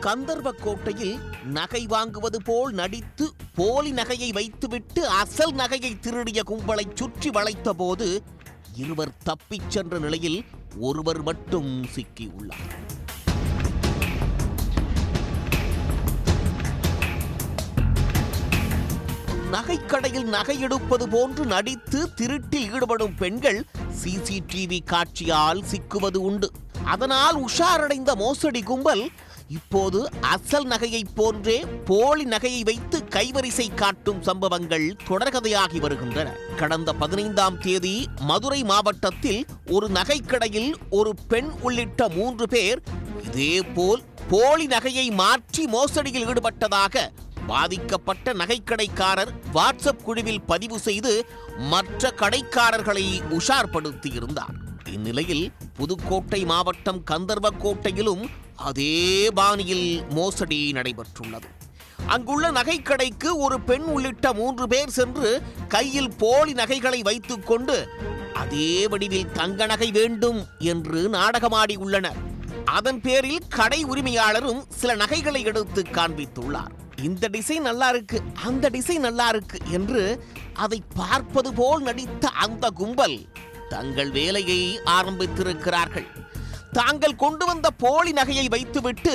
கந்தர்வ கோட்டையில் நகை வாங்குவது போல் நடித்து போலி நகையை வைத்துவிட்டு அசல் நகையை திருடிய கும்பலை சுற்றி வளைத்த போது இருவர் தப்பிச் சென்ற நிலையில் ஒருவர் மட்டும் சிக்கியுள்ளார் நகைக்கடையில் நகை எடுப்பது போன்று நடித்து திருட்டில் ஈடுபடும் பெண்கள் சிசிடிவி காட்சியால் சிக்குவது உண்டு. அதனால் உஷாரடைந்த மோசடி கும்பல் இப்போது அசல் நகையைப் போன்றே போலி நகையை வைத்து கைவரிசை காட்டும் சம்பவங்கள் தொடர்கதையாகி வருகின்றன. கடந்த பதினைந்தாம் தேதி மதுரை மாவட்டத்தில் ஒரு நகைக்கடையில் ஒரு பெண் உள்ளிட்ட மூன்று பேர் இதேபோல் போலி நகையை மாற்றி மோசடியில் ஈடுபட்டதாக பாதிக்கப்பட்ட நகைக்கடைக்காரர் வாட்ஸ்அப் குழுவில் பதிவு செய்து மற்ற கடைக்காரர்களை உஷார்படுத்தியிருந்தார். இந்நிலையில் புதுக்கோட்டை மாவட்டம் கந்தர்வக்கோட்டையிலும் அதே பாணியில் மோசடி நடைபெற்றுள்ளது. அங்குள்ள நகைக்கடைக்கு ஒரு பெண் உள்ளிட்ட மூன்று பேர் சென்று கையில் போலி நகைகளை வைத்துக்கொண்டு அதே வடிவில் தங்க நகை வேண்டும் என்று நாடகமாடி உள்ளனர். அதன் பேரில் கடை உரிமையாளரும் சில நகைகளை எடுத்து காண்பித்துள்ளார். இந்த டிசைன் நல்லா இருக்கு அந்த டிசைன் நல்லா இருக்கு என்று அதை பார்ப்பது போல் நடித்த அந்த கும்பல் தங்கள் வேலையை ஆரம்பித்திருக்கிறார்கள். தாங்கள் கொண்டு வந்த போலி நகையை வைத்துவிட்டு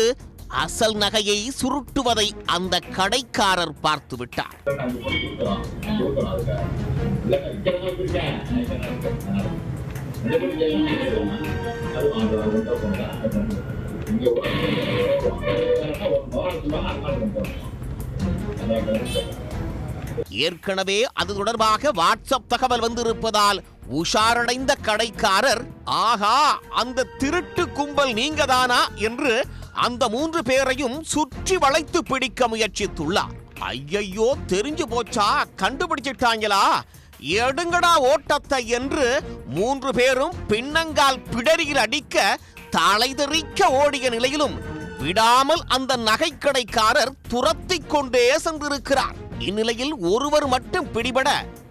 அசல் நகையை சுருட்டுவதை அந்த கடைக்காரர் பார்த்து விட்டார். இங்கே ஏற்கனவே அது தொடர்பாக வாட்ஸ்அப் தகவல் வந்திருப்பதால் உஷாரடைந்த கடைக்காரர் ஆஹா அந்த திருட்டு கும்பல் நீங்கதானா? என்று அந்த மூன்று பேரையும் சுற்றி வளைத்து பிடிக்க முயற்சித்துள்ளார். ஐயையோ தெரிஞ்சு போச்சா? கண்டுபிடிச்சிட்டாங்களா? எடுங்கடா ஓட்டத்தை என்று மூன்று பேரும் பின்னங்கால் பிடரியில் அடிக்க தலைதெறிக்க ஓடிய நிலையிலும் விடாமல் அந்த நகைக்கடைக்காரர் துரத்திக் கொண்டே சென்றிருக்கிறார். இந்நிலையில் ஒருவர் மட்டும் பிடிபட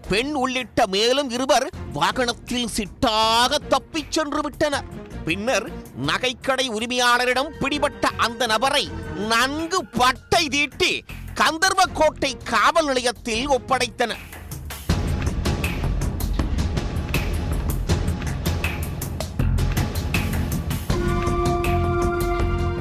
பெண் உள்ளிட்ட மேலும் இருவர் வாகனத்தில் சிட்டாக தப்பிச் சென்று விட்டனர். பின்னர் நகைக்கடை உரிமையாளரிடம் பிடிபட்ட அந்த நபரை நன்கு பட்டை தீட்டி கந்தர்வக்கோட்டை காவல் நிலையத்தில் ஒப்படைத்தனர்.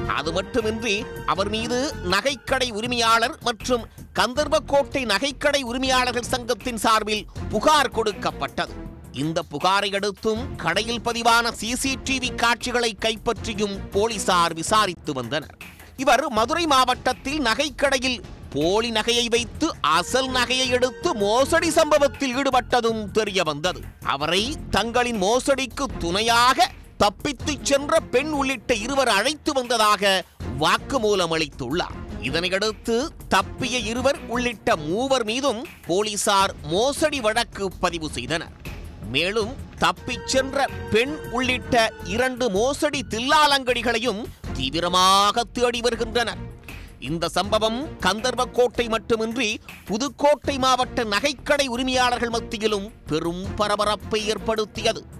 அது மட்டுமின்றி அவர் மீது நகைக்கடை உரிமையாளர் மற்றும் கந்தர்வக்கோட்டை நகைக்கடை உரிமையாளர்கள் சங்கத்தின் சார்பில் புகார் கொடுக்கப்பட்டது. இந்த புகாரை அடுத்தும் கடையில் பதிவான சிசிடிவி காட்சிகளை கைப்பற்றியும் போலீசார் விசாரித்து வந்தனர். இவர் மதுரை மாவட்டத்தில் நகைக்கடையில் போலி நகையை வைத்து அசல் நகையை எடுத்து மோசடி சம்பவத்தில் ஈடுபட்டதும் தெரிய வந்தது அவரை தங்களின் மோசடிக்கு துணையாக தப்பித்துச் சென்ற பெண் உள்ளிட்ட இருவர் அழைத்து வந்ததாக வாக்குமூலம் அளித்துள்ளார். இதனையடுத்து தப்பிய இருவர் உள்ளிட்ட மூவர் மீதும் போலீசார் மோசடி வழக்கு பதிவு செய்தனர். மேலும் தப்பிச் சென்ற பெண் உள்ளிட்ட இரண்டு மோசடி தில்லாலங்கடிகளையும் தீவிரமாக தேடி வருகின்றனர். இந்த சம்பவம் கந்தர்வக்கோட்டை மட்டுமின்றி புதுக்கோட்டை மாவட்ட நகைக்கடை உரிமையாளர்கள் மத்தியிலும் பெரும் பரபரப்பை ஏற்படுத்தியது.